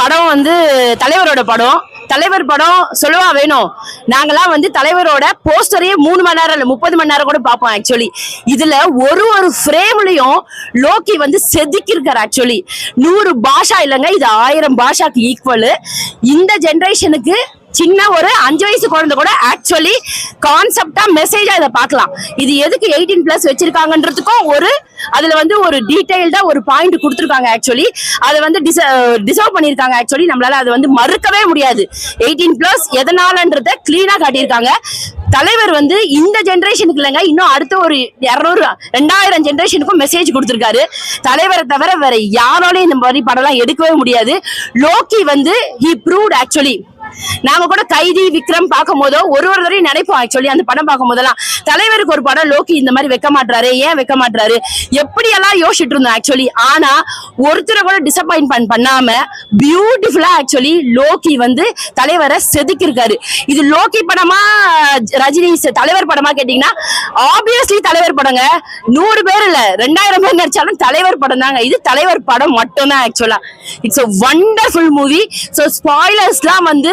படம் வந்து தலைவரோட படம். தலைவர் படம் சொல்லுவா வேணும். நாங்கெல்லாம் வந்து தலைவரோட போஸ்டரையே மூணு மணி நேரம் இல்லை முப்பது மணி நேரம் கூட பார்ப்போம் ஆக்சுவலி இதுல ஒரு ஒரு ஃப்ரேம்லயும் லோக்கி வந்து செதுக்கியிருக்கார் ஆக்சுவலி நூறு பாஷா இல்லைங்க இது ஆயிரம் பாஷாக்கு ஈக்குவல் இந்த ஜென்ரேஷனுக்கு சின்ன ஒரு அஞ்சு வயசு குழந்தை கூட ஆக்சுவலி கான்செப்டா மெசேஜா இதை பார்க்கலாம். இது எதுக்கு எயிட்டீன் பிளஸ் வச்சிருக்காங்கன்றதுக்கும் ஒரு அதுல வந்து ஒரு டீடைல்டா ஒரு பாயிண்ட் கொடுத்துருக்காங்க ஆக்சுவலி அதை வந்து டிசர்வ் பண்ணியிருக்காங்க ஆக்சுவலி நம்மளால அதை வந்து மறுக்கவே முடியாது. எயிட்டீன் பிளஸ் எதனாலன்றத கிளீனா காட்டியிருக்காங்க. தலைவர் வந்து இந்த ஜென்ரேஷனுக்கு இல்லைங்க இன்னும் அடுத்த ஒரு இரநூறு ரெண்டாயிரம் ஜென்ரேஷனுக்கும் மெசேஜ் கொடுத்துருக்காரு. தலைவரை தவிர வேற யாராலையும் இந்த மாதிரி படம்லாம் எடுக்கவே முடியாது. லோக்கி வந்து ஹி ப்ரூவ்ட் ஆக்சுவலி நாங்க கூட கைதி விக்ரம் பார்க்கும் போதோ ஒரு ஒரு தடவையும் நினைப்போம் ஆக்சுவலி அந்த படம் பார்க்கும் போதெல்லாம் தலைவருக்கு ஒரு படம் லோக்கி இந்த மாதிரி வைக்க மாட்டாரு ஏன் வைக்க மாட்டாரு எப்படி எல்லாம் யோசிச்சுட்டு இருந்தோம் ஆக்சுவலி ஆனா ஒருத்தரை கூட டிசப்பாயின்மெண்ட் பண்ணாம பியூட்டிஃபுல்லா ஆக்சுவலி லோக்கி வந்து தலைவரை செதுக்கிருக்காரு இது லோக்கி படமா ரஜினி தலைவர் படமா கேட்டீங்கன்னா ஆப்வியஸ்லி தலைவர் படங்க. நூறு பேர் இல்ல ரெண்டாயிரம் பேர் நடிச்சாலும் தலைவர் படம் தாங்க. இது தலைவர் படம் மட்டும்தான் ஆக்சுவலா it's a wonderful movie so ஸ்பாய்லர்ஸ்லாம் வந்து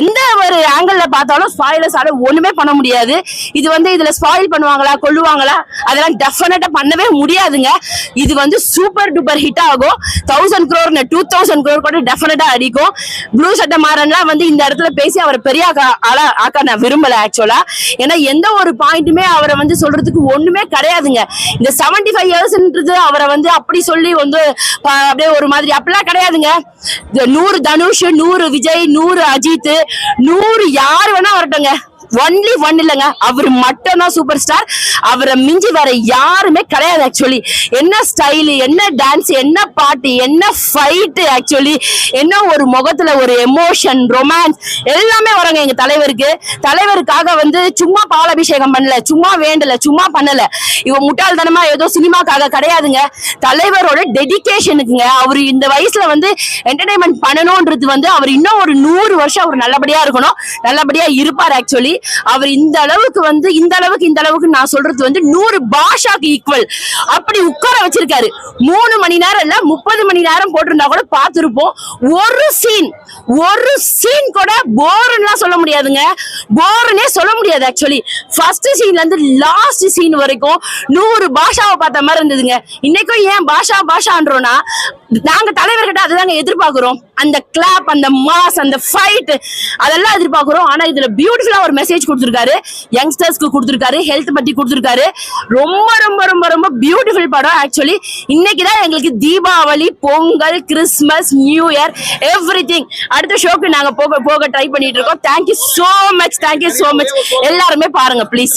எந்த ஒரு ஆங்கிள் பார்த்தாலும் ஸ்பாயிலர்ஸ் ஆல ஒண்ணுமே பண்ண முடியாது. இது வந்து இதுல ஸ்பாயில் பண்ணுவாங்களா கொள்ளுவாங்களா அதெல்லாம் டெஃபினட்டா பண்ணவே முடியாதுங்க. இது வந்து சூப்பர் டூப்பர் ஹிட் ஆகும். Thousand crore two thousand crore கூட டெஃபினட்டா அடிக்கும். ப்ளூ சட்டை மாறன்லாம் வந்து இந்த இடத்துல பேசி அவரை பெரிய ஆளா ஆக்க நான் விரும்பல ஆக்சுவலா ஏன்னா எந்த ஒரு பாயிண்ட்டுமே அவரை வந்து சொல்றதுக்கு ஒண்ணுமே கிடையாதுங்க. இந்த செவன்டி ஃபைவ் இயர்ஸ்ன்றது அவரை வந்து அப்படி சொல்லி வந்து அப்படியே ஒரு மாதிரி அப்படிலாம் கிடையாதுங்க. இந்த நூறு தனுஷ் நூறு விஜய் நூறு அஜித் நூறு யார் வேணா வரட்டுங்க ஒன்லி ஒன் இல்லைங்க. அவர் மட்டும் தான் சூப்பர் ஸ்டார் அவரை மிஞ்சி வர யாருமே கிடையாது ஆக்சுவலி என்ன ஸ்டைலு என்ன டான்ஸ் என்ன பாட்டு என்ன ஃபைட்டு ஆக்சுவலி என்ன ஒரு முகத்துல ஒரு எமோஷன் ரொமான்ஸ் எல்லாமே வராங்க எங்க தலைவருக்கு. தலைவருக்காக வந்து சும்மா பாலாபிஷேகம் பண்ணல சும்மா வேண்டல சும்மா பண்ணல. இவ முட்டாள்தனமா ஏதோ சினிமாக்காக கிடையாதுங்க. தலைவரோட டெடிகேஷனுக்குங்க அவர் இந்த வயசுல வந்து என்டர்டைன்மெண்ட் பண்ணணும்ன்றது வந்து அவர் இன்னும் ஒரு நூறு வருஷம் அவர் நல்லபடியா இருக்கணும். நல்லபடியா இருப்பார் ஆக்சுவலி அவர் இந்த அளவுக்கு வந்து இந்த அளவுக்கு இந்த அளவுக்கு நான் சொல்றது வந்து நூறு பாஷாக்கு ஈக்குவல் அப்படி உட்கார வச்சிருக்காரு. மூணு மணி நேரம் இல்ல முப்பது மணி நேரம் போட்டிருந்தா கூட பார்த்திருப்போம். ஒரு சீன் ஒரு சீன் கூட போர்லாம் சொல்ல முடியாதுங்க. போர்னே சொல்ல முடியாது ஆக்சுவலி ஃபர்ஸ்ட் சீன்ல இருந்து லாஸ்ட் சீன் வரைக்கும் நூறு பாஷாவை பார்த்த மாதிரி இருந்ததுங்க. இன்னைக்கும் ஏன் பாஷா பாஷான்றோம்னா நாங்க தலைவர்கிட்ட அதுதாங்க எதிர்பார்க்கிறோம். அந்த கிளாப் அந்த மாஸ் அந்த ஃபைட் அதெல்லாம் எதிர்பார்க்குறோம். ஆனால் இதில் பியூட்டிஃபுல்லாக ஒரு மெசேஜ் கொடுத்துருக்காரு. யங்ஸ்டர்ஸ்க்கு கொடுத்துருக்காரு. ஹெல்த் பற்றி கொடுத்துருக்காரு. ரொம்ப ரொம்ப ரொம்ப ரொம்ப பியூட்டிஃபுல் படம் ஆக்சுவலி இன்னைக்கு தான் எங்களுக்கு Deepavali Pongal Christmas new year everything அடுத்த ஷோக்கு நாங்கள் போக போக ட்ரை பண்ணிட்டு இருக்கோம். Thank you so much thank you so much எல்லாருமே பாருங்க ப்ளீஸ்